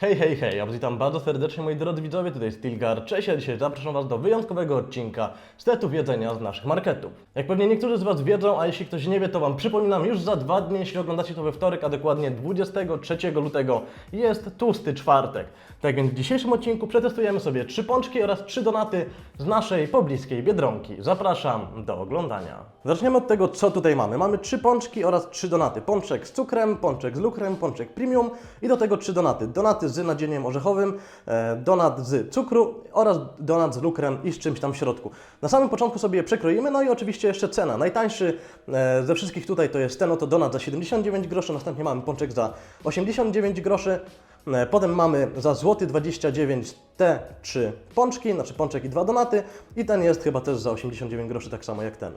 Hej, hej, hej, ja witam bardzo serdecznie moi drodzy widzowie, tutaj jest Tilgar, cześć, a dzisiaj zapraszam Was do wyjątkowego odcinka z tetów jedzenia z naszych marketów. Jak pewnie niektórzy z Was wiedzą, a jeśli ktoś nie wie, to Wam przypominam, już za dwa dni, jeśli oglądacie to we wtorek, a dokładnie 23 lutego, jest tłusty czwartek. Tak więc w dzisiejszym odcinku przetestujemy sobie trzy pączki oraz trzy donaty z naszej pobliskiej Biedronki. Zapraszam do oglądania. Zaczniemy od tego, co tutaj mamy. Mamy trzy pączki oraz trzy donaty. Pączek z cukrem, pączek z lukrem, pączek premium i do tego trzy donaty. Donaty z nadzieniem orzechowym, e, donat z cukru oraz donat z lukrem i z czymś tam w środku. Na samym początku sobie je przekroimy, no i oczywiście jeszcze cena. Najtańszy e, ze wszystkich tutaj to jest ten oto donat za 79 groszy, następnie mamy pączek za 89 groszy, e, potem mamy za złoty 29 te trzy pączki, znaczy pączek i dwa donaty i ten jest chyba też za 89 groszy, tak samo jak ten.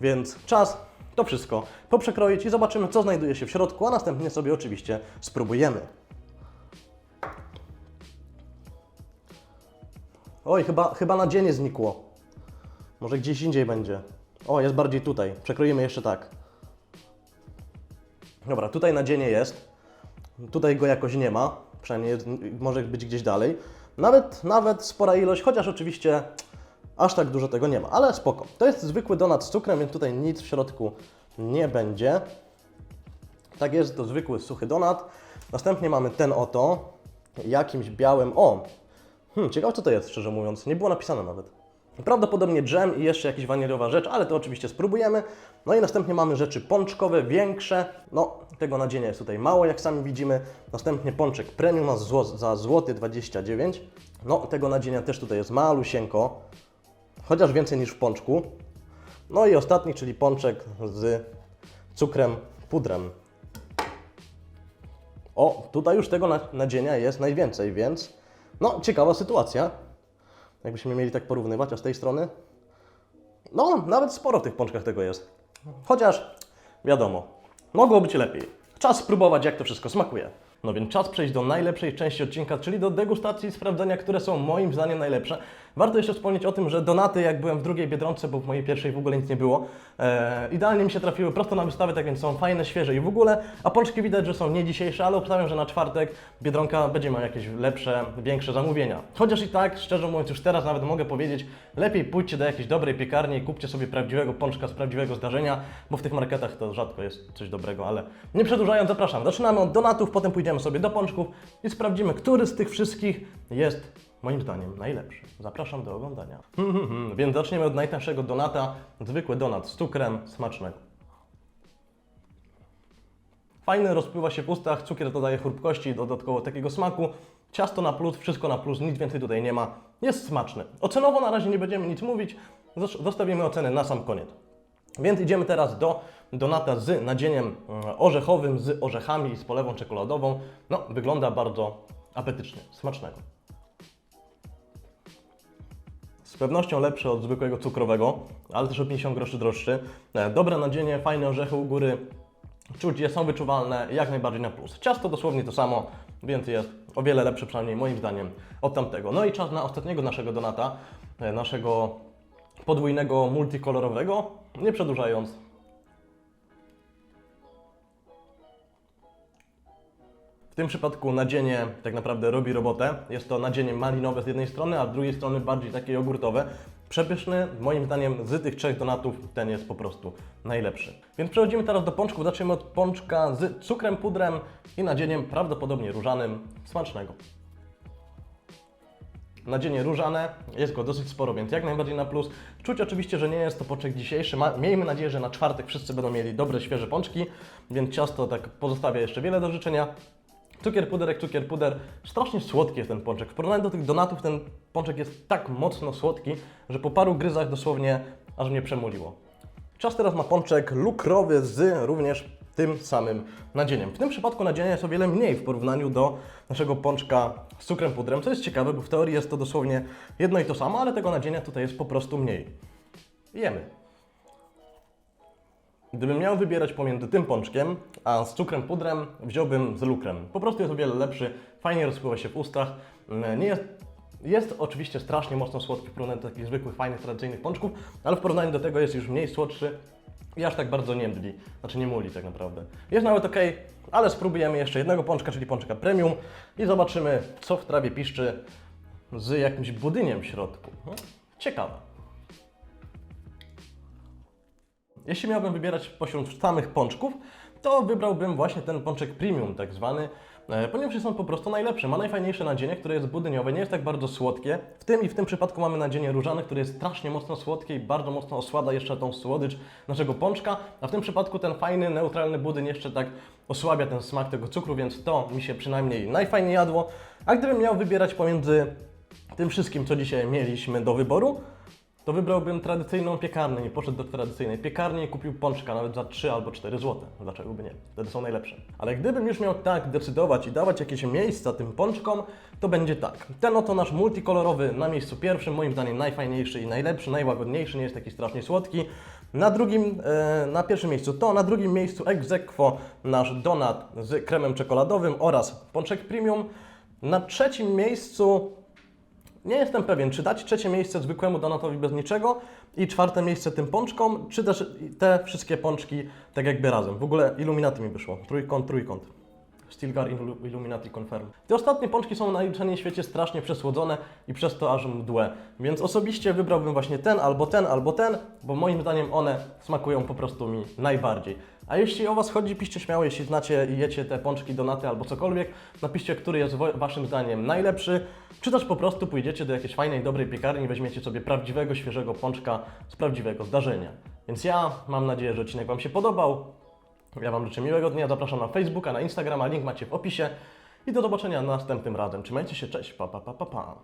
Więc czas to wszystko poprzekroić i zobaczymy, co znajduje się w środku, a następnie sobie oczywiście spróbujemy. Oj, chyba, chyba nadzienie znikło. Może gdzieś indziej będzie. O, jest bardziej tutaj. Przekroimy jeszcze tak. Dobra, tutaj nadzienie jest. Tutaj go jakoś nie ma. Przynajmniej może być gdzieś dalej. Nawet, nawet spora ilość, chociaż oczywiście aż tak dużo tego nie ma, ale spoko. To jest zwykły donat z cukrem, więc tutaj nic w środku nie będzie. Tak jest, to zwykły suchy donat. Następnie mamy ten oto, jakimś białym. O! Hmm, ciekawe co to jest, szczerze mówiąc. Nie było napisane nawet. Prawdopodobnie dżem i jeszcze jakaś waniliowa rzecz, ale to oczywiście spróbujemy. No i następnie mamy rzeczy pączkowe, większe. No, tego nadzienia jest tutaj mało, jak sami widzimy. Następnie pączek premium za zło- za złoty 29. No, tego nadzienia też tutaj jest malusieńko, chociaż więcej niż w pączku. No i ostatni, czyli pączek z cukrem, pudrem. O, tutaj już tego na- nadzienia jest najwięcej, więc no, ciekawa sytuacja. Jakbyśmy mieli tak porównywać, a z tej strony? No, nawet sporo w tych pączkach tego jest. Chociaż, wiadomo, mogło być lepiej. Czas spróbować, jak to wszystko smakuje. No więc czas przejść do najlepszej części odcinka, czyli do degustacji i sprawdzenia, które są moim zdaniem najlepsze. Warto jeszcze wspomnieć o tym, że donaty, jak byłem w drugiej Biedronce, bo w mojej pierwszej w ogóle nic nie było, e, idealnie mi się trafiły prosto na wystawę, tak więc są fajne, świeże i w ogóle, a pączki widać, że są nie dzisiejsze, ale obstawiam, że na czwartek Biedronka będzie miała jakieś lepsze, większe zamówienia. Chociaż i tak, szczerze mówiąc, już teraz nawet mogę powiedzieć, lepiej pójdźcie do jakiejś dobrej piekarni i kupcie sobie prawdziwego pączka z prawdziwego zdarzenia, bo w tych marketach to rzadko jest coś dobrego, ale nie przedłużając, zapraszam. Zaczynamy od donatów, potem pójdziemy sobie do pączków i sprawdzimy, który z tych wszystkich jest moim zdaniem najlepszy. Zapraszam do oglądania. Więc zaczniemy od najtańszego donata, zwykły donat z cukrem, smacznego. Fajny, rozpływa się w ustach, cukier dodaje chrupkości dodatkowo takiego smaku. Ciasto na plus, wszystko na plus, nic więcej tutaj nie ma. Jest smaczny. Ocenowo na razie nie będziemy nic mówić, zos- zostawimy oceny na sam koniec. Więc idziemy teraz do donata z nadzieniem mm, orzechowym, z orzechami i z polewą czekoladową. No, wygląda bardzo apetycznie, smacznego. Z pewnością lepszy od zwykłego cukrowego, ale też o 50 groszy droższy. E, Dobre nadzienie, fajne orzechy u góry, czuć je, są wyczuwalne, jak najbardziej na plus. Ciasto dosłownie to samo, więc jest o wiele lepsze, przynajmniej moim zdaniem, od tamtego. No i czas na ostatniego naszego donata, e, naszego podwójnego multikolorowego. Nie przedłużając, W tym przypadku nadzienie tak naprawdę robi robotę. Jest to nadzienie malinowe z jednej strony, a z drugiej strony bardziej takie jogurtowe. Przepyszny, moim zdaniem z tych trzech donatów ten jest po prostu najlepszy. Więc przechodzimy teraz do pączków. Zaczniemy od pączka z cukrem, pudrem i nadzieniem prawdopodobnie różanym. Smacznego. Nadzienie różane, jest go dosyć sporo, więc jak najbardziej na plus. Czuć oczywiście, że nie jest to pączek dzisiejszy. Miejmy nadzieję, że na czwartek wszyscy będą mieli dobre, świeże pączki, więc ciasto tak pozostawia jeszcze wiele do życzenia. Cukier puderek, cukier puder. Strasznie słodki jest ten pączek. W porównaniu do tych donatów ten pączek jest tak mocno słodki, że po paru gryzach dosłownie aż mnie przemuliło. Czas teraz na pączek lukrowy z również tym samym nadzieniem. W tym przypadku nadzienia jest o wiele mniej w porównaniu do naszego pączka z cukrem pudrem, co jest ciekawe, bo w teorii jest to dosłownie jedno i to samo, ale tego nadzienia tutaj jest po prostu mniej. Jemy. Gdybym miał wybierać pomiędzy tym pączkiem, a z cukrem pudrem, wziąłbym z lukrem. Po prostu jest o wiele lepszy, fajnie rozpływa się w ustach. Mm, Nie jest, jest oczywiście strasznie mocno słodki w porównaniu do takich zwykłych, fajnych, tradycyjnych pączków, ale w porównaniu do tego jest już mniej słodszy i aż tak bardzo nie mdli, znaczy nie muli tak naprawdę. Jest nawet ok, ale spróbujemy jeszcze jednego pączka, czyli pączka premium i zobaczymy, co w trawie piszczy z jakimś budyniem w środku. No, Ciekawe. Jeśli miałbym wybierać pośród samych pączków, to wybrałbym właśnie ten pączek premium tak zwany, e, ponieważ jest on po prostu najlepszy. Ma najfajniejsze nadzienie, które jest budyniowe, nie jest tak bardzo słodkie. W tym i w tym przypadku mamy nadzienie różane, które jest strasznie mocno słodkie i bardzo mocno osłada jeszcze tą słodycz naszego pączka, a w tym przypadku ten fajny, neutralny budyń jeszcze tak osłabia ten smak tego cukru, więc to mi się przynajmniej najfajniej jadło. A gdybym miał wybierać pomiędzy tym wszystkim, co dzisiaj mieliśmy do wyboru, to wybrałbym tradycyjną piekarnię i poszedł do tradycyjnej piekarni i kupił pączka nawet za 3 albo 4 zł. Dlaczego by nie? Wtedy są najlepsze. Ale gdybym już miał tak decydować i dawać jakieś miejsca tym pączkom, to będzie tak. Ten oto nasz multikolorowy na miejscu pierwszym, moim zdaniem najfajniejszy i najlepszy, najłagodniejszy, nie jest taki strasznie słodki. Na drugim, e, na pierwszym miejscu to, na drugim miejscu ex aequo nasz donat z kremem czekoladowym oraz pączek premium. Na trzecim miejscu nie jestem pewien, czy dać trzecie miejsce zwykłemu donatowi bez niczego i czwarte miejsce tym pączkom, czy też te wszystkie pączki tak jakby razem. W ogóle Illuminati mi wyszło. Trójkąt, trójkąt. Stilgar Illu- Illuminati Confirm. Te ostatnie pączki są na w świecie strasznie przesłodzone i przez to aż mdłe. Więc osobiście wybrałbym właśnie ten, albo ten, albo ten, bo moim zdaniem one smakują po prostu mi najbardziej. A jeśli o Was chodzi, piszcie śmiało, jeśli znacie i jecie te pączki, donaty albo cokolwiek, napiszcie, który jest Waszym zdaniem najlepszy, czy też po prostu pójdziecie do jakiejś fajnej, dobrej piekarni i weźmiecie sobie prawdziwego, świeżego pączka z prawdziwego zdarzenia. Więc ja mam nadzieję, że odcinek Wam się podobał. Ja Wam życzę miłego dnia, zapraszam na Facebooka, na Instagrama, link macie w opisie i do zobaczenia następnym razem. Trzymajcie się, cześć, pa pa pa pa pa.